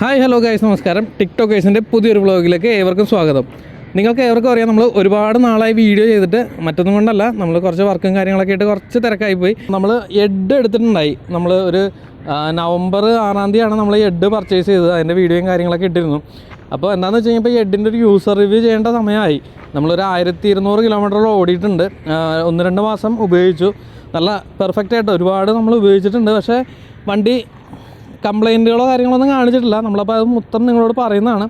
Hi hello guys നമസ്കാരം. ടിക്ടോക്കേഴ്സിന്റെ പുതിയൊരു വ്ളോഗിലേക്ക് ഏവർക്കും സ്വാഗതം. നിങ്ങൾക്ക് ഏവർക്കും അറിയാം നമ്മൾ ഒരുപാട് നാളായി വീഡിയോ ചെയ്തിട്ട് മറ്റൊന്നും കൊണ്ടല്ല നമ്മൾ കുറച്ച് വർക്കും കാര്യങ്ങളൊക്കെ ആയിട്ട് കുറച്ച് തിരക്കായി പോയി നമ്മൾ എഡ് എടുത്തിട്ടുണ്ടായി. നമ്മൾ ഒരു നവംബർ ആറാം തീയതിയാണ് നമ്മൾ എഡ് പർച്ചേസ് ചെയ്തത് അതിന്റെ വീഡിയോയും കാര്യങ്ങളൊക്കെ ഇട്ടിരുന്നു. അപ്പോൾ എന്താണെന്ന് വെച്ച് കഴിഞ്ഞാൽ ഇപ്പോൾ എഡിന്റെ ഒരു യൂസർ റിവ്യൂ ചെയ്യേണ്ട സമയമായി. നമ്മളൊരു ആയിരത്തി ഇരുന്നൂറ് കിലോമീറ്ററോളം ഓടിയിട്ടുണ്ട്. ഒന്ന് രണ്ട് മാസം ഉപയോഗിച്ചു. നല്ല പെർഫെക്റ്റ് ആയിട്ട് ഒരുപാട് നമ്മൾ ഉപയോഗിച്ചിട്ടുണ്ട്. പക്ഷേ വണ്ടി കംപ്ലൈന്റുകളോ കാര്യങ്ങളൊന്നും കാണിച്ചിട്ടില്ല നമ്മളപ്പോൾ അത് മൊത്തം നിങ്ങളോട് പറയുന്നതാണ്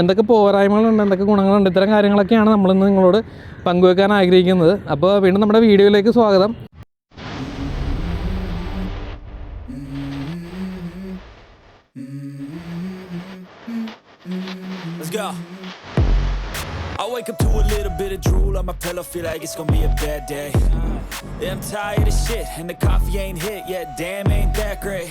എന്തൊക്കെ പോരായ്മകളുണ്ട് എന്തൊക്കെ ഗുണങ്ങളുണ്ട് ഇത്തരം കാര്യങ്ങളൊക്കെയാണ് നമ്മളിന്ന് നിങ്ങളോട് പങ്കുവെക്കാൻ ആഗ്രഹിക്കുന്നത് അപ്പോൾ വീണ്ടും നമ്മുടെ വീഡിയോയിലേക്ക് സ്വാഗതം. I wake up to a little bit of drool on my pillow, feel like it's gonna be a bad day. Yeah, I'm tired of shit, and the coffee ain't hit yet, damn, ain't that great.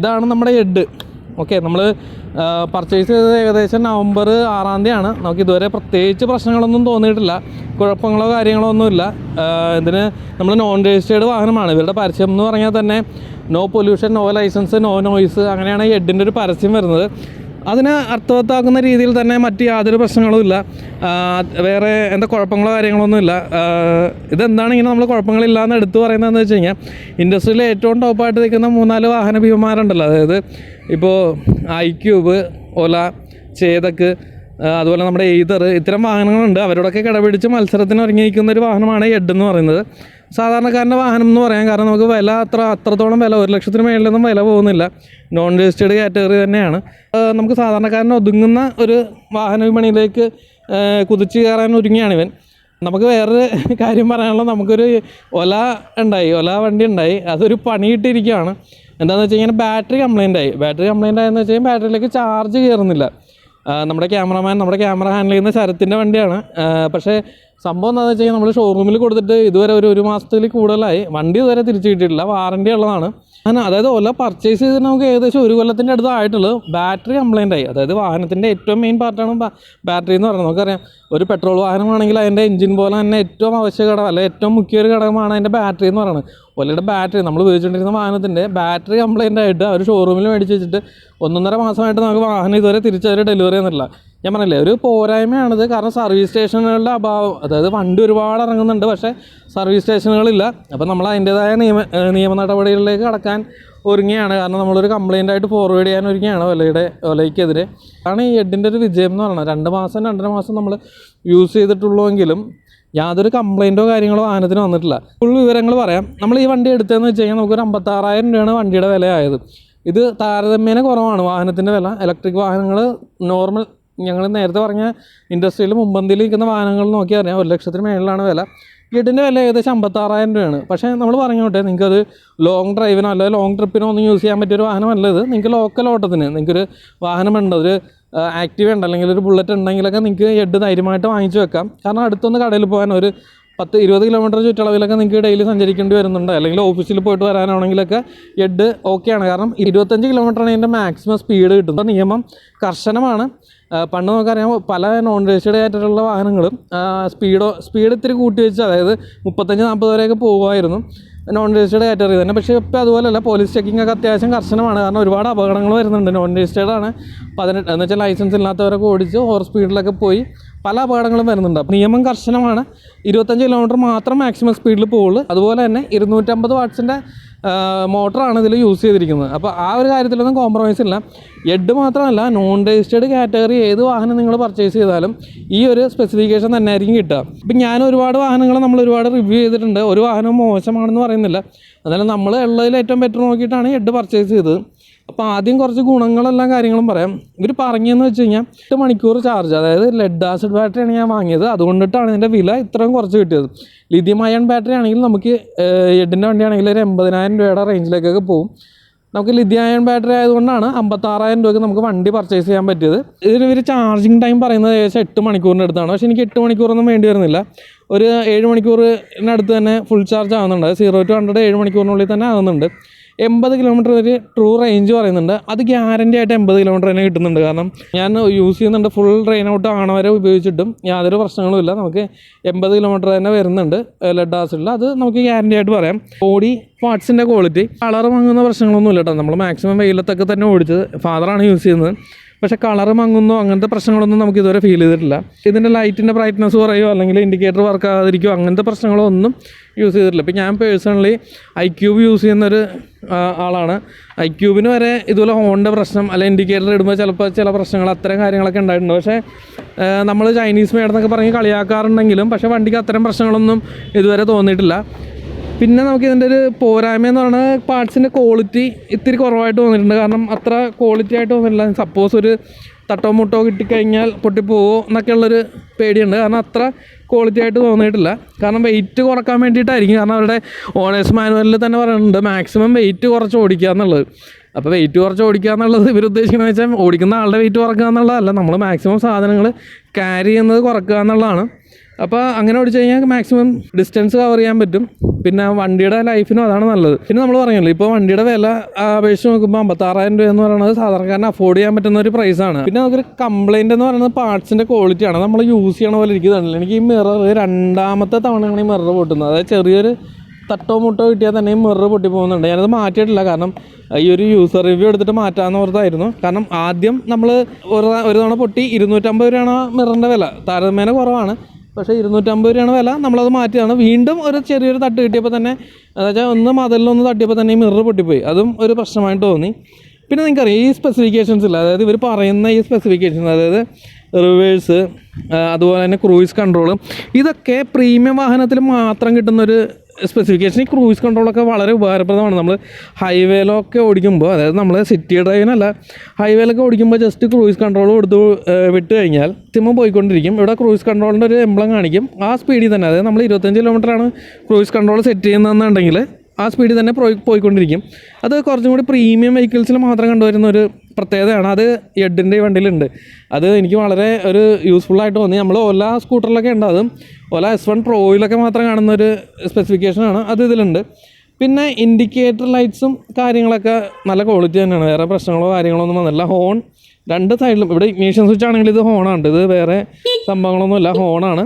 ഇതാണ് നമ്മുടെ head okay നമ്മൾ purchase ചെയ്തത് ഏകദേശം November ആറാം തീയതിയാണ് നമുക്ക് ഇതുവരെ പ്രത്യേകിച്ച് പ്രശ്നങ്ങളൊന്നും തോന്നിയിട്ടില്ല. കുഴപ്പങ്ങളോ കാര്യങ്ങളോ ഒന്നുമില്ല. ഇതിന് നമ്മൾ നോൺ രജിസ്റ്റേർഡ് വാഹനമാണ്. ഇവരുടെ പരസ്യം എന്ന് പറഞ്ഞാൽ തന്നെ no pollution no licence no noise അങ്ങനെയാണ് ഹെഡിന്റെ ഒരു പരസ്യം വരുന്നത്. അതിനെ അർത്ഥവത്താക്കുന്ന രീതിയിൽ തന്നെ മറ്റ് യാതൊരു പ്രശ്നങ്ങളും ഇല്ല. വേറെ എന്താ കുഴപ്പങ്ങളോ കാര്യങ്ങളൊന്നുമില്ല ഇല്ല. ഇതെന്താണ് ഇങ്ങനെ നമ്മൾ കുഴപ്പങ്ങളില്ല എന്ന് എടുത്തു പറയുന്നതെന്ന് വെച്ച് കഴിഞ്ഞാൽ ഇൻഡസ്ട്രിയിൽ ഏറ്റവും ടോപ്പായിട്ട് നിൽക്കുന്ന മൂന്നാൽ വാഹന ഭീമന്മാരുണ്ടല്ലോ. അതായത് ഇപ്പോൾ ഐ ക്യൂബ് ഒല ചേതക്ക് അതുപോലെ നമ്മുടെ എയ്തർ ഇത്തരം വാഹനങ്ങളുണ്ട്. അവരോടൊക്കെ കിടപിടിച്ച് മത്സരത്തിന് ഒരുങ്ങിയിരിക്കുന്ന ഒരു വാഹനമാണ് എഡ് എന്ന് പറയുന്നത്. സാധാരണക്കാരന്റെ വാഹനം എന്ന് പറയാം കാരണം നമുക്ക് വില അത്ര അത്രത്തോളം വില ഒരു ലക്ഷത്തിന് മേളിലൊന്നും വില പോകുന്നില്ല. നോൺ രജിസ്റ്റേർഡ് കാറ്റഗറി തന്നെയാണ് നമുക്ക് സാധാരണക്കാരൻ ഒതുങ്ങുന്ന ഒരു വാഹന വിപണിയിലേക്ക് കുതിച്ചു കുതിച്ച് കയറാൻ ഒരുങ്ങിയാണ് ഇവൻ. നമുക്ക് വേറൊരു കാര്യം പറയാനുള്ള നമുക്കൊരു ഒല ഉണ്ടായി ഒല വണ്ടി ഉണ്ടായി. അതൊരു പണിയിട്ടിരിക്കുകയാണ് എന്താണെന്ന് വെച്ച് കഴിഞ്ഞാൽ ബാറ്ററി കംപ്ലൈന്റ് ആയി. ബാറ്ററി കംപ്ലൈന്റ് ആയെന്ന് വെച്ച് കഴിഞ്ഞാൽ ബാറ്ററിയിലേക്ക് ചാർജ് കയറുന്നില്ല നമ്മുടെ ക്യാമറമാൻ നമ്മുടെ ക്യാമറ ഹാൻഡിൽ ചെയ്യുന്ന ശരത്തിന്റെ വണ്ടിയാണ്. പക്ഷേ സംഭവം എന്താണെന്ന് വെച്ച് കഴിഞ്ഞാൽ നമ്മൾ ഷോറൂമിൽ കൊടുത്തിട്ട് ഇതുവരെ ഒരു ഒരു മാസത്തിൽ കൂടുതലായി. വണ്ടി ഇതുവരെ തിരിച്ചു കിട്ടിയിട്ടില്ല. വാറണ്ടി ഉള്ളതാണ്. അങ്ങനെ അതായത് ഓല പർച്ചേസ് ചെയ്തിട്ട് നമുക്ക് ഏകദേശം ഒരു കൊല്ലത്തിന്റെ അടുത്ത് ആയിട്ടുള്ളൂ. ബാറ്ററി കംപ്ലൈന്റ് ആയി. അതായത് വാഹനത്തിന്റെ ഏറ്റവും മെയിൻ പാർട്ടാണ് ബാറ്ററി എന്ന് പറയുന്നത്. നമുക്കറിയാം. ഒരു പെട്രോൾ വാഹനമാണെങ്കിൽ അതിന്റെ എഞ്ചിൻ പോലെ തന്നെ ഏറ്റവും ആവശ്യ ഘടകം അല്ലെ ഏറ്റവും മുഖ്യ ഒരു ഘടകമാണ് അതിന്റെ ബാറ്ററി എന്ന് പറയുന്നത്. ഒലയുടെ ബാറ്ററി നമ്മൾ ഉപയോഗിച്ചുകൊണ്ടിരുന്ന വാഹനത്തിന്റെ ബാറ്ററി കംപ്ലൈന്റ് ആയിട്ട് അവർ ഷോറൂമിൽ മേടിച്ച് വെച്ചിട്ട് ഒന്നൊന്നര മാസമായിട്ട് നമുക്ക് വാഹനം ഇതുവരെ തിരിച്ചവർ ഡെലിവറി ചെയ്യുന്നില്ല ഞാൻ പറഞ്ഞില്ലേ ഒരു പോരായ്മയാണിത്. കാരണം സർവീസ് സ്റ്റേഷനുകളുടെ അഭാവം. അതായത് വണ്ടി ഒരുപാട് ഇറങ്ങുന്നുണ്ട് പക്ഷേ സർവീസ് സ്റ്റേഷനുകളില്ല അപ്പോൾ നമ്മൾ അതിന്റേതായ നിയമ നിയമ നടപടികളിലേക്ക് കടക്കാൻ ഒരുങ്ങിയാണ് കാരണം നമ്മളൊരു കംപ്ലൈന്റ് ആയിട്ട് ഫോർവേഡ് ചെയ്യാൻ ഒരുങ്ങിയാണ് ഒലയുടെ ഒലയ്ക്കെതിരെ. അതാണ് ഈ എഡിന്റെ ഒരു വിജയം എന്ന് പറയുന്നത്. രണ്ട് മാസം രണ്ടര മാസം നമ്മൾ യൂസ് ചെയ്തിട്ടുള്ളൂവെങ്കിലും യാതൊരു കംപ്ലയിന്റോ കാര്യങ്ങളോ വാഹനത്തിന് വന്നിട്ടില്ല. ഫുൾ വിവരങ്ങൾ പറയാം. നമ്മൾ ഈ വണ്ടി എടുത്തതെന്ന് വെച്ച് കഴിഞ്ഞാൽ നമുക്കൊരു അമ്പത്താറായിരം രൂപയാണ് വണ്ടിയുടെ വിലയായത്. ഇത് താരതമ്യേന കുറവാണ് വാഹനത്തിന്റെ വില. ഇലക്ട്രിക് വാഹനങ്ങൾ നോർമൽ ഞങ്ങൾ നേരത്തെ പറഞ്ഞ ഇൻഡസ്ട്രിയിൽ മുമ്പന്തിയിൽ നിൽക്കുന്ന വാഹനങ്ങൾ നോക്കിയാൽ അറിയാം. ഒരു ലക്ഷത്തിന് മേളിലാണ് വില. ഗഡിന്റെ വില ഏകദേശം അമ്പത്താറായിരം രൂപയാണ്. പക്ഷേ നമ്മൾ പറഞ്ഞോട്ടെ നിങ്ങൾക്കത് ലോങ് ഡ്രൈവിനോ അല്ലെങ്കിൽ ലോങ് ട്രിപ്പിനോ ഒന്നും യൂസ് ചെയ്യാൻ പറ്റിയൊരു വാഹനമല്ല ഇത്. നിങ്ങൾക്ക് ലോക്കൽ ഓട്ടത്തിന് നിങ്ങൾക്കൊരു വാഹനമുണ്ട് ഒരു ആക്റ്റീവ് ഉണ്ട്. അല്ലെങ്കിൽ ഒരു ബുള്ളറ്റ് ഉണ്ടെങ്കിലൊക്കെ നിങ്ങൾക്ക് എഡ് ധൈര്യമായിട്ട് വാങ്ങിച്ചു വെക്കാം. കാരണം അടുത്തൊന്ന് കടയിൽ പോകാൻ ഒരു പത്ത് ഇരുപത് കിലോമീറ്റർ ചുറ്റളവിലൊക്കെ നിങ്ങൾക്ക് ഡെയിലി സഞ്ചരിക്കേണ്ടി വരുന്നുണ്ട്. അല്ലെങ്കിൽ ഓഫീസിൽ പോയിട്ട് വരാനാണെങ്കിലൊക്കെ എഡ് ഓക്കെയാണ് കാരണം ഇരുപത്തഞ്ച് കിലോമീറ്ററാണ് ഇതിന്റെ മാക്സിമം സ്പീഡ് കിട്ടുന്നത്. നിയമം കർശനമാണ്. പണ്ട് നമുക്കറിയാം പല നോൺ രജിസ്റ്റേഡ് ആയിട്ടുള്ള വാഹനങ്ങളും സ്പീഡോ സ്പീഡ് ഇത്തിരി കൂട്ടി വെച്ച് അതായത് മുപ്പത്തഞ്ച് നാൽപ്പത് വരെയൊക്കെ പോകുമായിരുന്നു നോൺ രജിസ്റ്റേഡ് കാറ്റഗറി തന്നെ. പക്ഷേ ഇപ്പോൾ അതുപോലെയല്ല പോലീസ് ചെക്കിംഗ് ഒക്കെ അത്യാവശ്യം കർശനമാണ്. കാരണം ഒരുപാട് അപകടങ്ങൾ വരുന്നുണ്ട്. നോൺ രജിസ്റ്റേഡാണ് പതിനെട്ട് എന്ന് വെച്ചാൽ ലൈസൻസ് ഇല്ലാത്തവരൊക്കെ ഓടിച്ച് ഓവർ സ്പീഡിലൊക്കെ പോയി പല അപകടങ്ങളും വരുന്നുണ്ട്. അപ്പോൾ നിയമം കർശനമാണ്. ഇരുപത്തഞ്ച് കിലോമീറ്റർ മാത്രം മാക്സിമം സ്പീഡിൽ പോവുള്ളൂ. അതുപോലെ തന്നെ ഇരുന്നൂറ്റമ്പത് വാട്ട്സിന്റെ മോട്ടറാണ് ഇതിൽ യൂസ് ചെയ്തിരിക്കുന്നത്. അപ്പോൾ ആ ഒരു കാര്യത്തിലൊന്നും കോംപ്രമൈസ് ഇല്ല. എഡ് മാത്രമല്ല നോൺ രജിസ്റ്റേർഡ് കാറ്റഗറി ഏത് വാഹനം നിങ്ങൾ പർച്ചേസ് ചെയ്താലും ഈ ഒരു സ്പെസിഫിക്കേഷൻ തന്നെ ആയിരിക്കും കിട്ടുക. ഇപ്പം ഞാൻ ഒരുപാട് വാഹനങ്ങൾ നമ്മൾ ഒരുപാട് റിവ്യൂ ചെയ്തിട്ടുണ്ട്. ഒരു വാഹനം മോശമാണെന്ന് പറയുന്നില്ല. എന്നാലും നമ്മൾ ഉള്ളതിൽ ഏറ്റവും ബെറ്റർ നോക്കിയിട്ടാണ് എഡ് പർച്ചേസ് ചെയ്തത്. അപ്പോൾ ആദ്യം കുറച്ച് ഗുണങ്ങളെല്ലാം കാര്യങ്ങളും പറയാം. ഇവർ പറഞ്ഞതെന്ന് വെച്ച് കഴിഞ്ഞാൽ എട്ട് മണിക്കൂർ ചാർജ് അതായത് ലെഡ് ആസിഡ് ബാറ്ററിയാണ് ഞാൻ വാങ്ങിയത്. അതുകൊണ്ടിട്ടാണ് ഇതിന്റെ വില ഇത്രയും കുറച്ച് കിട്ടിയത്. ലിഥിയം അയൺ ബാറ്ററി ആണെങ്കിൽ നമുക്ക് എഡിന്റെ വണ്ടിയാണെങ്കിൽ ഒരു എൺപതിനായിരം രൂപയുടെ റേഞ്ചിലേക്കൊക്കെ പോകും നമുക്ക് ലിഥിയം ബാറ്ററി ആയതുകൊണ്ടാണ് അമ്പത്താറായിരം രൂപയ്ക്ക് നമുക്ക് വണ്ടി പർച്ചേസ് ചെയ്യാൻ പറ്റിയത്. ഇതിന് ഒരു ചാർജിങ് ടൈം പറയുന്നത് ഏകദേശം എട്ട് മണിക്കൂറിന്റെ അടുത്താണ്. പക്ഷേ എനിക്ക് എട്ട് മണിക്കൂറൊന്നും വേണ്ടി വരുന്നില്ല. ഒരു ഏഴ് മണിക്കൂറിനടുത്ത് തന്നെ ഫുൾ ചാർജ് ആവുന്നുണ്ട്. സീറോ ടു ഹൺഡ്രഡ് ഏഴ് മണിക്കൂറിനുള്ളിൽ തന്നെ ആവുന്നുണ്ട്. എൺപത് കിലോമീറ്റർ വരെ ട്രൂ റേഞ്ച് പറയുന്നുണ്ട്. അത് ഗ്യാരണ്ടി ആയിട്ട് എൺപത് കിലോമീറ്റർ തന്നെ കിട്ടുന്നുണ്ട്. കാരണം ഞാൻ യൂസ് ചെയ്യുന്നുണ്ട് ഫുൾ ട്രെയിൻ ഔട്ട് ആണ് വരെ ഉപയോഗിച്ചിട്ടും. യാതൊരു പ്രശ്നങ്ങളുമില്ല നമുക്ക് എൺപത് കിലോമീറ്റർ തന്നെ വരുന്നുണ്ട്. ലഡാസിലുള്ള. അത് നമുക്ക് ഗ്യാരണ്ടി ആയിട്ട് പറയാം. ബോഡി പാർട്സിന്റെ ക്വാളിറ്റി കളർ വാങ്ങുന്ന പ്രശ്നങ്ങളൊന്നും ഇല്ല കേട്ടോ. നമ്മൾ മാക്സിമം വെയിലത്തൊക്കെ തന്നെ ഓടിച്ചത്. ഫാദറാണ് യൂസ് ചെയ്യുന്നത്. പക്ഷേ കളർ മങ്ങുന്നോ അങ്ങനത്തെ പ്രശ്നങ്ങളൊന്നും നമുക്ക് ഇതുവരെ ഫീൽ ചെയ്തിട്ടില്ല. ഇതിന്റെ ലൈറ്റിന്റെ ബ്രൈറ്റ്നസ് കുറയോ അല്ലെങ്കിൽ ഇൻഡിക്കേറ്റർ വർക്ക് ആകാതിരിക്കുമോ അങ്ങനത്തെ പ്രശ്നങ്ങളോ ഒന്നും യൂസ് ചെയ്തിട്ടില്ല. ഇപ്പം ഞാൻ പേഴ്സണലി ഐ ക്യൂബ് യൂസ് ചെയ്യുന്നൊരു ആളാണ്. ഐ ക്യൂബിന് വരെ ഇതുപോലെ ഹോണിന്റെ പ്രശ്നം അല്ലെങ്കിൽ ഇൻഡിക്കേറ്റർ ഇടുമ്പോൾ ചിലപ്പോൾ ചില പ്രശ്നങ്ങൾ അത്തരം കാര്യങ്ങളൊക്കെ ഉണ്ടായിട്ടുണ്ട്. പക്ഷേ നമ്മൾ ചൈനീസ് മേഡെന്നൊക്കെ പറഞ്ഞ് കളിയാക്കാറുണ്ടെങ്കിലും പക്ഷേ വണ്ടിക്ക് അത്തരം പ്രശ്നങ്ങളൊന്നും ഇതുവരെ തോന്നിയിട്ടില്ല. പിന്നെ നമുക്ക് ഇതിന്റെ ഒരു പോരായ്മ എന്ന് പറഞ്ഞാൽ പാർട്സിന്റെ ക്വാളിറ്റി ഇത്തിരി കുറവായിട്ട് വന്നിട്ടുണ്ട്. കാരണം അത്ര ക്വാളിറ്റി ആയിട്ട് വന്നിട്ടില്ല. സപ്പോസ് ഒരു തട്ടോ മുട്ടോ കിട്ടിക്കഴിഞ്ഞാൽ പൊട്ടിപ്പോവോ എന്നൊക്കെയുള്ളൊരു പേടിയുണ്ട്. കാരണം അത്ര ക്വാളിറ്റി ആയിട്ട് തോന്നിയിട്ടില്ല കാരണം വെയിറ്റ് കുറയ്ക്കാൻ വേണ്ടിയിട്ടായിരിക്കും. കാരണം അവരുടെ ഓണേഴ്സ് മാനുവലിൽ തന്നെ പറയുന്നുണ്ട് മാക്സിമം വെയിറ്റ് കുറച്ച് ഓടിക്കുക എന്നുള്ളത്. അപ്പോൾ വെയിറ്റ് കുറച്ച് ഓടിക്കുക എന്നുള്ളത് ഇവർ ഉദ്ദേശിക്കുന്നത് വെച്ചാൽ ഓടിക്കുന്ന ആളുടെ വെയിറ്റ് കുറക്കുക എന്നുള്ളതല്ല. നമ്മൾ മാക്സിമം സാധനങ്ങൾ ക്യാരി ചെയ്യുന്നത് കുറക്കുക എന്നുള്ളതാണ്. അപ്പോൾ അങ്ങനെ ഓടിച്ചു കഴിഞ്ഞാൽ മാക്സിമം ഡിസ്റ്റൻസ് കവർ ചെയ്യാൻ പറ്റും. പിന്നെ വണ്ടിയുടെ ലൈഫിനും അതാണ് നല്ലത്. പിന്നെ നമ്മൾ പറഞ്ഞല്ലോ ഇപ്പോൾ വണ്ടിയുടെ വില അപേക്ഷിച്ച് നോക്കുമ്പോൾ അമ്പത്താറായിരം രൂപ എന്ന് പറയുന്നത് സാധാരണക്കാരന് അഫോർഡ് ചെയ്യാൻ പറ്റുന്ന ഒരു പ്രൈസാണ് പിന്നെ നമുക്കൊരു കംപ്ലൈന്റ് എന്ന് പറയുന്നത് പാർട്സിന്റെ ക്വാളിറ്റിയാണ് നമ്മൾ യൂസ് ചെയ്യണ പോലെ ഇരിക്കുന്നുണ്ടല്ലോ എനിക്ക് ഈ മിറർ രണ്ടാമത്തെ തവണയാണ് ഈ മിറർ പൊട്ടുന്നത്. അതായത് ചെറിയൊരു തട്ടോ മുട്ടോ കിട്ടിയാൽ തന്നെ മിറർ പൊട്ടി പോകുന്നുണ്ട് ഞാനത് മാറ്റിയിട്ടില്ല. കാരണം ഈ ഒരു യൂസർ റിവ്യൂ എടുത്തിട്ട് മാറ്റാമെന്ന് ഓർത്തായിരുന്നു. കാരണം ആദ്യം നമ്മൾ ഒരു ഒരു തവണ പൊട്ടി ഇരുന്നൂറ്റമ്പത് രൂപയാണ് ആ മിററിന്റെ വില. താരതമ്യേന കുറവാണ്. പക്ഷേ ഇരുന്നൂറ്റമ്പത് രൂപയാണ് വില. നമ്മളത് മാറ്റിയതാണ്. വീണ്ടും ഒരു ചെറിയൊരു തട്ട് കിട്ടിയപ്പോൾ തന്നെ അതായത് ഒന്ന് മതിലൊന്ന് തട്ടിയപ്പോൾ തന്നെ ഈ മിറർ പൊട്ടിപ്പോയി. അതും ഒരു പ്രശ്നമായിട്ട് തോന്നി. പിന്നെ നിങ്ങൾക്കറിയാം ഈ സ്പെസിഫിക്കേഷൻസ് ഇല്ല. അതായത് ഇവർ പറയുന്ന ഈ സ്പെസിഫിക്കേഷൻസ് അതായത് റിവേഴ്സ് അതുപോലെ തന്നെ ക്രൂയിസ് കൺട്രോൾ ഇതൊക്കെ പ്രീമിയം വാഹനത്തിൽ മാത്രം കിട്ടുന്നൊരു സ്പെസിഫിക്കേഷൻ ഈ ക്രൂയിസ് കൺട്രോളൊക്കെ വളരെ ഉപകാരപ്രദമാണ്. നമ്മൾ ഹൈവേയിലൊക്കെ ഓടിക്കുമ്പോൾ അതായത് നമ്മൾ സിറ്റി ഡ്രൈവിനല്ല ഹൈവേയിലൊക്കെ ഓടിക്കുമ്പോൾ ജസ്റ്റ് ക്രൂയിസ് കൺട്രോൾ കൊടുത്ത് വിട്ട് കഴിഞ്ഞാൽ സിമ്മ പോയിക്കൊണ്ടിരിക്കും. ഇവിടെ ക്രൂയിസ് കൺട്രോളിന്റെ ഒരു എംബ്ലം കാണിക്കും. ആ സ്പീഡിൽ തന്നെ അതായത് നമ്മൾ ഇരുപത്തഞ്ച് കിലോമീറ്ററാണ് ക്രൂയിസ് കൺട്രോൾ സെറ്റ് ചെയ്യുന്നതെന്നുണ്ടെങ്കിൽ ആ സ്പീഡിൽ തന്നെ പോയി പോയിക്കൊണ്ടിരിക്കും. അത് കുറച്ചും കൂടി പ്രീമിയം വെഹിക്കിൾസിൽ മാത്രം കണ്ടുവരുന്ന ഒരു പ്രത്യേകതയാണ്. അത് എഡിന്റെ വണ്ടിയിലുണ്ട്. അത് എനിക്ക് വളരെ ഒരു യൂസ്ഫുൾ ആയിട്ട് തോന്നി. നമ്മൾ ഓല സ്കൂട്ടറിലൊക്കെ ഉണ്ട്. അതും ഓല എസ് വൺ പ്രോയിലൊക്കെ മാത്രം കാണുന്ന ഒരു സ്പെസിഫിക്കേഷനാണ് അത് ഇതിലുണ്ട്. പിന്നെ ഇൻഡിക്കേറ്റർ ലൈറ്റ്സും കാര്യങ്ങളൊക്കെ നല്ല ക്വാളിറ്റി തന്നെയാണ്. വേറെ പ്രശ്നങ്ങളോ കാര്യങ്ങളോ ഒന്നും വന്നില്ല ഹോൺ രണ്ട് സൈഡിലും ഇവിടെ ഇഗ്നീഷൻ സ്വിച്ച് ആണെങ്കിൽ ഇത് ഹോണാണ് ഇത് വേറെ സംഭവങ്ങളൊന്നുമില്ല. ഹോണാണ്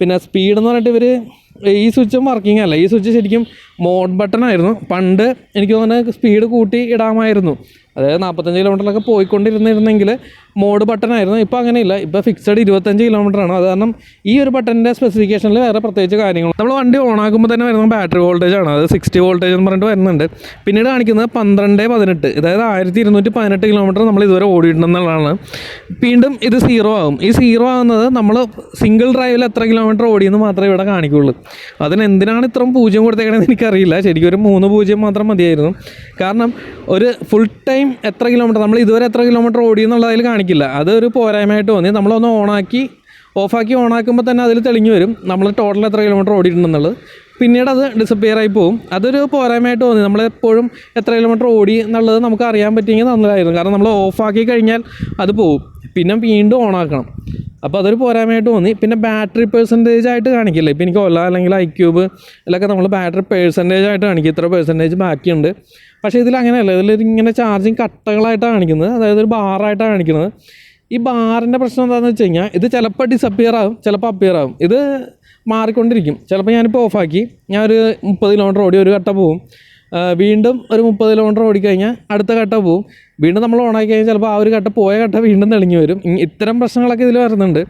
പിന്നെ സ്പീഡ് എന്ന് പറഞ്ഞിട്ട് ഇവർ ഈ സ്വിച്ചും വർക്കിംഗ് അല്ല. ഈ സ്വിച്ച് ശരിക്കും മോഡ് ബട്ടൺ ആയിരുന്നു. പണ്ട് എനിക്ക് തോന്നുന്നത് സ്പീഡ് കൂട്ടി ഇടാമായിരുന്നു. അതായത് നാൽപ്പത്തഞ്ച് കിലോമീറ്ററിലൊക്കെ പോയിക്കൊണ്ടിരുന്നിരുന്നെങ്കിൽ മോഡ് ബട്ടൺ ആയിരുന്നു. ഇപ്പോൾ അങ്ങനെയില്ല. ഇപ്പോൾ ഫിക്സഡ് ഇരുപത്തഞ്ച് കിലോമീറ്റർ ആണ്. അത് കാരണം ഈ ഒരു ബട്ടന്റെ സ്പെസിഫിക്കേഷനിൽ വേറെ പ്രത്യേകിച്ച് കാര്യങ്ങൾ നമ്മൾ വണ്ടി ഓൺ ആക്കുമ്പോൾ തന്നെ വരുന്ന ബാറ്ററി വോൾട്ടേജ് ആണ്. അത് സിക്സ്റ്റി വോൾട്ടേജ് എന്ന് പറഞ്ഞിട്ട് വരുന്നുണ്ട്. പിന്നീട് കാണിക്കുന്നത് പന്ത്രണ്ട് പതിനെട്ട്. അതായത് ആയിരത്തി ഇരുന്നൂറ്റി പതിനെട്ട് കിലോമീറ്റർ നമ്മൾ ഇതുവരെ ഓടിയിട്ടുണ്ടെന്നുള്ളതാണ് വീണ്ടും ഇത് സീറോ ആകും. ഈ സീറോ ആകുന്നത് നമ്മൾ സിംഗിൾ ഡ്രൈവിൽ എത്ര കിലോമീറ്റർ ഓടിയെന്ന് മാത്രമേ ഇവിടെ കാണിക്കുള്ളൂ. അതിന് എന്തിനാണ് ഇത്രയും പൂജ്യം കൊടുത്തേക്കണമെന്ന് എനിക്കറിയില്ല. ശരിക്കും ഒരു മൂന്ന് പൂജ്യം മാത്രം മതിയായിരുന്നു. കാരണം ഒരു ഫുൾ ടൈം എത്ര കിലോമീറ്റർ നമ്മൾ ഇതുവരെ എത്ര കിലോമീറ്റർ ഓടി എന്നുള്ളതിൽ കാണിക്കില്ല അതൊരു പോരായ്മയായിട്ട് തോന്നി. നമ്മളൊന്ന് ഓണാക്കി ഓഫാക്കി ഓണാക്കുമ്പോൾ തന്നെ അതിൽ തെളിഞ്ഞു വരും നമ്മൾ ടോട്ടൽ എത്ര കിലോമീറ്റർ ഓടിയിട്ടുണ്ടെന്നുള്ളത്. പിന്നീട് അത് ഡിസപ്പിയർ ആയി പോകും അതൊരു പോരായ്മയായിട്ട് തോന്നി. നമ്മളെപ്പോഴും എത്ര കിലോമീറ്റർ ഓടി എന്നുള്ളത് നമുക്ക് അറിയാൻ പറ്റിയെങ്കിൽ നല്ലതായിരുന്നു. കാരണം നമ്മൾ ഓഫാക്കി കഴിഞ്ഞാൽ അത് പോകും പിന്നെ വീണ്ടും ഓണാക്കണം. അപ്പോൾ അതൊരു പോരായ്മയായിട്ട് തോന്നി. പിന്നെ ബാറ്ററി പെർസെന്റേജ് ആയിട്ട് കാണിക്കില്ല? ഇപ്പോൾ എനിക്ക് ഒല അല്ലെങ്കിൽ ഐ ക്യൂബ് ഇതിലൊക്കെ നമ്മൾ ബാറ്ററി പെർസെന്റേജ് ആയിട്ട് കാണിക്കും. ഇത്ര പെർസെന്റേജ് ബാക്കിയുണ്ട്. പക്ഷേ ഇതിൽ അങ്ങനെയല്ല. ഇതിൽ ഇങ്ങനെ ചാർജിങ് കട്ടകളായിട്ടാണ് കാണിക്കുന്നത്. അതായത് ഒരു ബാറായിട്ടാണ് കാണിക്കുന്നത്. ഈ ബാറിന്റെ പ്രശ്നം എന്താണെന്ന് വെച്ച് കഴിഞ്ഞാൽ ഇത് ചിലപ്പോൾ ഡിസപ്പിയർ ആകും ചിലപ്പോൾ അപ്പിയർ ആകും ഇത് മാറിക്കൊണ്ടിരിക്കും. ചിലപ്പോൾ ഞാനിപ്പോൾ ഓഫാക്കി ഞാൻ ഒരു മുപ്പത് കിലോമീറ്റർ ഓടി ഒരു കട്ട ആ, വീണ്ടും ഒരു മുപ്പത് കിലോമീറ്റർ ഓടിക്കഴിഞ്ഞാൽ അടുത്ത ഘട്ടം പോവും. വീണ്ടും നമ്മൾ ഓണാക്കി കഴിഞ്ഞാൽ ചിലപ്പോൾ ആ ഒരു ഘട്ടം പോയ ഘട്ടം വീണ്ടും തെളിഞ്ഞു വരും. ഇത്തരം പ്രശ്നങ്ങളൊക്കെ ഇതിൽ വരുന്നുണ്ട്.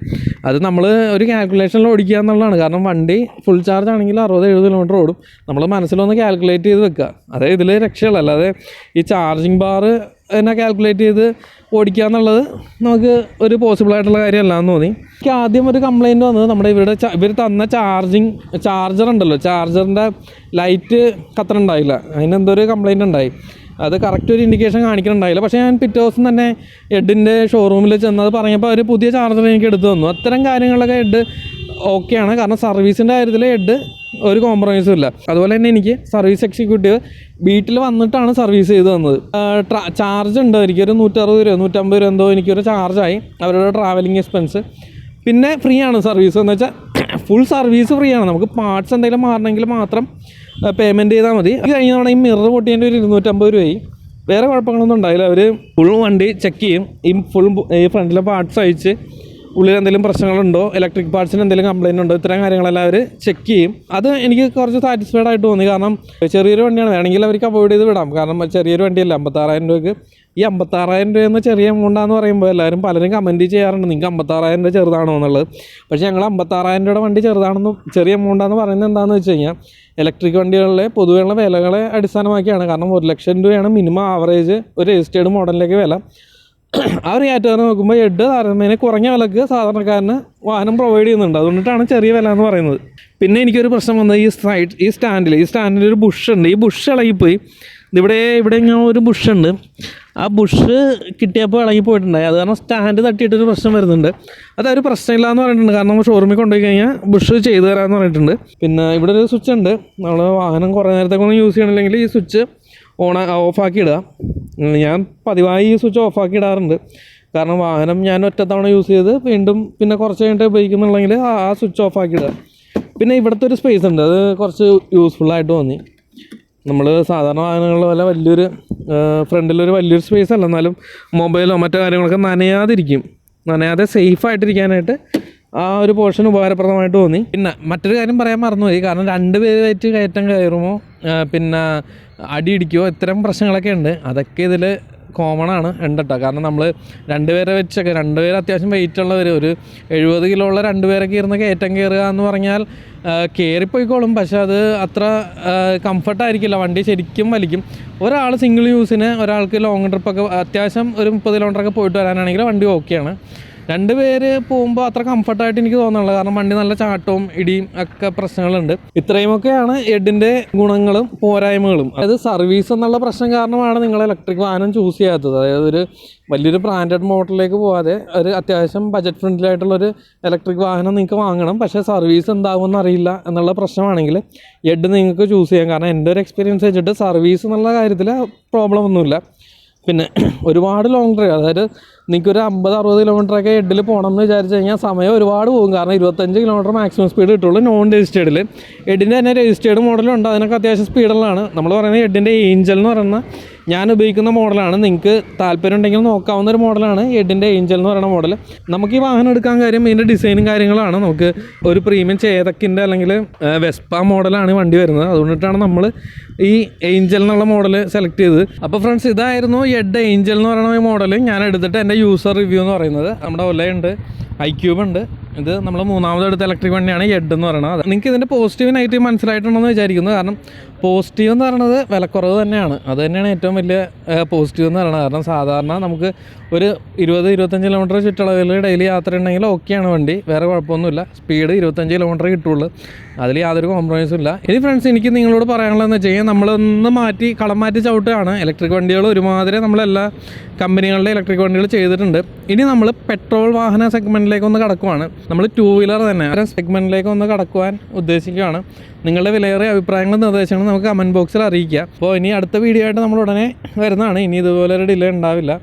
അത് നമ്മൾ ഒരു കാൽക്കുലേഷനിൽ ഓടിക്കുക എന്നുള്ളതാണ്. കാരണം വണ്ടി ഫുൾ ചാർജ് ആണെങ്കിൽ അറുപത് എഴുപത് കിലോമീറ്റർ ഓടും. നമ്മൾ മനസ്സിലൊന്ന് കാൽക്കുലേറ്റ് ചെയ്ത് വെക്കുക. അതായത് ഇതിൽ രക്ഷയുള്ളൂ. അല്ലാതെ ഈ ചാർജിങ് ബാർ എന്നെ കാൽക്കുലേറ്റ് ചെയ്ത് ഓടിക്കുക എന്നുള്ളത് നമുക്ക് ഒരു പോസിബിൾ ആയിട്ടുള്ള കാര്യമല്ല എന്ന് തോന്നി. എനിക്ക് ആദ്യം ഒരു കംപ്ലയിന്റ് വന്നത് നമ്മുടെ ഇവിടെ ഇവർ തന്ന ചാർജിങ് ചാർജർ ഉണ്ടല്ലോ. ചാർജറിന്റെ ലൈറ്റ് കത്തണുണ്ടായില്ല. അതിനെന്തോ ഒരു കംപ്ലയിന്റ് ഉണ്ടായി. അത് കറക്റ്റ് ഒരു ഇൻഡിക്കേഷൻ കാണിക്കണുണ്ടായില്ല. പക്ഷേ ഞാൻ പിറ്റേ ദിവസം തന്നെ എഡിന്റെ ഷോറൂമിൽ ചെന്നത് പറഞ്ഞപ്പോൾ അവർ പുതിയ ചാർജർ എനിക്ക് എടുത്തു തന്നു. അത്തരം കാര്യങ്ങളൊക്കെ എഡ് ഓക്കെയാണ് കാരണം സർവീസിന്റെ കാര്യത്തിൽ എഡ് ഒരു കോംപ്രമൈസും ഇല്ല. അതുപോലെ തന്നെ എനിക്ക് സർവീസ് എക്സിക്യൂട്ടീവ് വീട്ടിൽ വന്നിട്ടാണ് സർവീസ് ചെയ്ത് തന്നത്. ചാർജ് ഉണ്ട്. എനിക്കൊരു നൂറ്ററുപത് രൂപ നൂറ്റമ്പത് രൂപ എന്തോ എനിക്കൊരു ചാർജായി അവരുടെ ട്രാവലിംഗ് എക്സ്പെൻസ് പിന്നെ ഫ്രീ ആണ് സർവീസ് എന്ന് വെച്ചാൽ ഫുൾ സർവീസ് ഫ്രീ ആണ്. നമുക്ക് പാർട്സ് എന്തെങ്കിലും മാറണമെങ്കിൽ മാത്രം പേയ്മെന്റ് ചെയ്താൽ മതി. അത് കഴിഞ്ഞ തവണ ഈ മിറർ പൊട്ടിയതിന്റെ ഒരു ഇരുന്നൂറ്റമ്പത് രൂപയായി. വേറെ കുഴപ്പങ്ങളൊന്നും ഉണ്ടായില്ല. അവർ ഫുൾ വണ്ടി ചെക്ക് ചെയ്യും. ഈ ഫുൾ ഈ ഫ്രണ്ടിലെ പാർട്സ് അയച്ച് ഉള്ളിൽ എന്തെങ്കിലും പ്രശ്നങ്ങളുണ്ടോ? ഇലക്ട്രിക് പാർട്സിന് എന്തെങ്കിലും കംപ്ലൈന്റ് ഉണ്ടോ? ഇത്തരം കാര്യങ്ങളെല്ലാം അവർ ചെക്ക് ചെയ്യും. അത് എനിക്ക് കുറച്ച് സാറ്റിസ്ഫൈഡ് ആയിട്ട് തോന്നി. കാരണം ചെറിയൊരു വണ്ടിയാണ്. വേണമെങ്കിൽ അവർക്ക് അവോയ്ഡ് ചെയ്ത് വിടാം. കാരണം ചെറിയൊരു വണ്ടിയല്ല. അമ്പത്താറായിരം രൂപയ്ക്ക്. ഈ അമ്പത്താറായിരം രൂപ എന്ന ചെറിയ എമൗണ്ടാന്ന് പറയുമ്പോൾ എല്ലാവരും പലരും കമന്റ് ചെയ്യാറുണ്ട്. നിങ്ങൾക്ക് അമ്പത്താറായിരം രൂപ ചെറുതാണോ? എന്നുള്ളത്. പക്ഷേ ഞങ്ങൾ അമ്പത്താറായിരം രൂപയുടെ വണ്ടി ചെറുതാണെന്ന് ചെറിയ എമൗണ്ടാന്ന് പറയുന്നത് എന്താണെന്ന് വെച്ച് കഴിഞ്ഞാൽ ഇലക്ട്രിക് വണ്ടികളിലെ പൊതുവെയുള്ള വിലകളെ അടിസ്ഥാനമാക്കിയാണ്. കാരണം ഒരു ലക്ഷം രൂപയാണ് മിനിമം ആവറേജ് ഒരു രജിസ്റ്റേർഡ് മോഡലിലേക്ക് വില. ആ ഒരു കാറ്റഗറി നോക്കുമ്പോൾ എഡ് താരതമ്യേന കുറഞ്ഞ വിലക്ക് സാധാരണക്കാരന് വാഹനം പ്രൊവൈഡ് ചെയ്യുന്നുണ്ട്. അതുകൊണ്ടിട്ടാണ് ചെറിയ വില എന്ന് പറയുന്നത്. പിന്നെ എനിക്കൊരു പ്രശ്നം വന്നത് ഈ സൈഡ് ഈ സ്റ്റാൻഡിൽ ഈ സ്റ്റാൻഡിൽ ഒരു ബുഷ് ഉണ്ട്. ഈ ബുഷ് ഇളകിപ്പോയി. ഇവിടെ ഇവിടെ ഇങ്ങനെ ഒരു ബുഷ് ഉണ്ട്. ആ ബുഷ് കിട്ടിയപ്പോൾ ഇളകി പോയിട്ടുണ്ടായി അത് കാരണം സ്റ്റാൻഡ് തട്ടിയിട്ടൊരു പ്രശ്നം വരുന്നുണ്ട്. അതൊരു പ്രശ്നമില്ല എന്ന് പറഞ്ഞിട്ടുണ്ട്. കാരണം ഷോറൂമിൽ കൊണ്ടുപോയി കഴിഞ്ഞാൽ ബുഷ് ചെയ്തു തരാമെന്ന് പറഞ്ഞിട്ടുണ്ട്. പിന്നെ ഇവിടെ ഒരു സ്വിച്ച് ഉണ്ട്. നമ്മൾ വാഹനം കുറേ നേരത്തേക്കൊന്നും യൂസ് ചെയ്യണില്ലെങ്കിൽ ഈ സ്വിച്ച് ഓൺ ഓഫാക്കി ഇടുക ഞാൻ പതിവായി ഈ സ്വിച്ച് ഓഫാക്കി ഇടാറുണ്ട് കാരണം വാഹനം ഞാൻ ഒറ്റത്തവണ യൂസ് ചെയ്ത് വീണ്ടും പിന്നെ കുറച്ച് കഴിഞ്ഞിട്ട് ഉപയോഗിക്കുന്നുണ്ടെങ്കിൽ ആ ആ സ്വിച്ച് ഓഫാക്കി ഇടുക പിന്നെ ഇവിടുത്തെ ഒരു സ്പേസ് ഉണ്ട്. അത് കുറച്ച് യൂസ്ഫുള്ളായിട്ട് തോന്നി. നമ്മൾ സാധാരണ വാഹനങ്ങളിൽ പോലെ വലിയൊരു ഫ്രണ്ടിലൊരു വലിയൊരു സ്പേസ് അല്ല. എന്നാലും മൊബൈലോ മറ്റോ കാര്യങ്ങളൊക്കെ നനയാതിരിക്കും. നനയാതെ സേഫായിട്ടിരിക്കാനായിട്ട് ആ ഒരു പോർഷൻ ഉപകാരപ്രദമായിട്ട് തോന്നി. പിന്നെ മറ്റൊരു കാര്യം പറയാൻ മറന്നുപോയി കാരണം രണ്ട് പേരുമായിട്ട് കയറ്റം കയറുമോ പിന്നെ അടി ഇടിക്കുമോ ഇത്തരം പ്രശ്നങ്ങളൊക്കെ ഉണ്ട്. അതൊക്കെ ഇതിൽ കോമൺ ആണ് ഉണ്ട് കേട്ടോ കാരണം നമ്മൾ രണ്ടുപേരെ വെച്ചൊക്കെ രണ്ടുപേർ അത്യാവശ്യം വെയിറ്റ് ഉള്ളവർ ഒരു എഴുപത് കിലോ ഉള്ള രണ്ടുപേരൊക്കെ ഇരുന്ന് കയറ്റം കയറുക എന്ന് പറഞ്ഞാൽ കയറിപ്പോയിക്കോളും പക്ഷെ അത് അത്ര കംഫർട്ടായിരിക്കില്ല വണ്ടി ശരിക്കും വലിക്കും. ഒരാൾ സിംഗിൾ യൂസിന് ഒരാൾക്ക് ലോങ് ട്രിപ്പൊക്കെ അത്യാവശ്യം ഒരു മുപ്പത് കിലോമീറ്ററൊക്കെ പോയിട്ട് വരാനാണെങ്കിൽ വണ്ടി ഓക്കെയാണ് രണ്ട് പേര് പോകുമ്പോൾ അത്ര കംഫർട്ടായിട്ട് എനിക്ക് തോന്നുന്നുള്ളത് കാരണം വണ്ടി നല്ല ചാട്ടവും ഇടിയും ഒക്കെ പ്രശ്നങ്ങളുണ്ട്. ഇത്രയുമൊക്കെയാണ് എഡിന്റെ ഗുണങ്ങളും പോരായ്മകളും. അതായത് സർവീസ് എന്നുള്ള പ്രശ്നം കാരണമാണ് നിങ്ങൾ ഇലക്ട്രിക് വാഹനം ചൂസ് ചെയ്യാത്തത്. അതായത് ഒരു വലിയൊരു ബ്രാൻഡഡ് മോഡലിലേക്ക് പോകാതെ ഒരു അത്യാവശ്യം ബജറ്റ് ഫ്രണ്ട്ലി ആയിട്ടുള്ളൊരു ഇലക്ട്രിക് വാഹനം നിങ്ങൾക്ക് വാങ്ങണം. പക്ഷേ സർവീസ് എന്താകുമെന്ന് അറിയില്ല എന്നുള്ള പ്രശ്നമാണെങ്കിൽ എഡ് നിങ്ങൾക്ക് ചൂസ് ചെയ്യാം. കാരണം എന്റെ ഒരു എക്സ്പീരിയൻസ് വെച്ചിട്ട് സർവീസ് എന്നുള്ള കാര്യത്തിൽ പ്രോബ്ലം ഒന്നുമില്ല. പിന്നെ ഒരുപാട് ലോങ് ഡ്രൈവ് അതായത് നിങ്ങൾക്ക് ഒരു അമ്പത് അറുപത് കിലോമീറ്ററൊക്കെ എഡിൽ പോകണം എന്ന് വിചാരിച്ചു കഴിഞ്ഞാൽ സമയം ഒരുപാട് പോകും. കാരണം ഇരുപത്തഞ്ച് കിലോമീറ്റർ മാക്സിമം സ്പീഡ് കിട്ടുള്ളൂ നോൺ രജിസ്റ്റേഡിൽ എഡിന്റെ തന്നെ രജിസ്റ്റേർഡ് മോഡലുണ്ട് അതിനൊക്കെ അത്യാവശ്യം സ്പീഡുള്ളതാണ് നമ്മൾ പറയുന്നത് എഡിന്റെ ഏഞ്ചൽ എന്ന് പറയുന്ന ഞാൻ ഉപയോഗിക്കുന്ന മോഡലാണ്. നിങ്ങൾക്ക് താല്പര്യം ഉണ്ടെങ്കിൽ നോക്കാവുന്ന ഒരു മോഡലാണ്. എഡിന്റെ ഏഞ്ചൽ എന്ന് പറയുന്ന മോഡൽ നമുക്ക് ഈ വാഹനം എടുക്കാൻ കാര്യം ഇതിന്റെ ഡിസൈനും കാര്യങ്ങളാണ്. നമുക്ക് ഒരു പ്രീമിയം ചേതക്കിന്റെ അല്ലെങ്കിൽ വെസ്പ മോഡലാണ് ഈ വണ്ടി വരുന്നത്. അതുകൊണ്ടിട്ടാണ് നമ്മൾ ഈ ഏഞ്ചൽ എന്നുള്ള മോഡൽ സെലക്ട് ചെയ്തത്. അപ്പോൾ ഫ്രണ്ട്സ് ഇതായിരുന്നു എഡ് ഏഞ്ചൽ എന്ന് പറയുന്ന മോഡൽ ഞാൻ എടുത്തിട്ട് എന്റെ യൂസർ റിവ്യൂ എന്ന് പറയുന്നത്. നമ്മുടെ ഒലയുണ്ട് ഐ ക്യൂബ് ഉണ്ട്. ഇത് നമ്മൾ മൂന്നാമത് എടുത്ത ഇലക്ട്രിക് വണ്ടിയാണ് എഡ് എന്ന് പറയുന്നത് നിങ്ങൾക്ക് ഇതിന്റെ പോസിറ്റീവ് നെഗറ്റീവ് മനസ്സിലായിട്ടുണ്ടെന്ന് വിചാരിക്കുന്നു. കാരണം പോസിറ്റീവ് എന്ന് പറയുന്നത് വിലക്കുറവ് തന്നെയാണ്. അത് തന്നെയാണ് ഏറ്റവും വലിയ പോസിറ്റീവ് എന്ന് പറയുന്നത് കാരണം സാധാരണ നമുക്ക് ഒരു ഇരുപത് ഇരുപത്തഞ്ച് കിലോമീറ്റർ ചുറ്റളവിൽ ഡെയിലി യാത്ര ഉണ്ടെങ്കിൽ ഓക്കെയാണ് വണ്ടി. വേറെ കുഴപ്പമൊന്നുമില്ല. സ്പീഡ് ഇരുപത്തഞ്ച് കിലോമീറ്റർ കിട്ടുള്ളൂ. അതിൽ യാതൊരു കോംപ്രമൈസും ഇല്ല. ഇനി ഫ്രണ്ട്സ് എനിക്ക് നിങ്ങളോട് പറയാനുള്ളതെന്ന് വെച്ച് കഴിഞ്ഞാൽ നമ്മളൊന്ന് മാറ്റി കളം മാറ്റി ചവിട്ടുകയാണ്. ഇലക്ട്രിക് വണ്ടികൾ ഒരുമാതിരി നമ്മളെല്ലാ കമ്പനികളുടെ ഇലക്ട്രിക് വണ്ടികൾ ചെയ്തിട്ടുണ്ട്. ഇനി നമ്മൾ പെട്രോൾ വാഹന സെഗ്മെന്റിലേക്ക് ഒന്ന് കടക്കുവാണ്. നമ്മൾ ടൂ വീലർ തന്നെ ആ സെഗ്മെന്റിലേക്ക് ഒന്ന് കടക്കുവാൻ ഉദ്ദേശിക്കുകയാണ്. നിങ്ങളുടെ വിലയേറിയ അഭിപ്രായങ്ങളും നിർദ്ദേശങ്ങളും നമുക്ക് കമന്റ് ബോക്സിൽ അറിയിക്കുക. അപ്പോൾ ഇനി അടുത്ത വീഡിയോ ആയിട്ട് നമ്മൾ ഉടനെ വരുന്നതാണ്. ഇനി ഇതുപോലെ ഒരു ഡിലേ ഉണ്ടാവില്ല.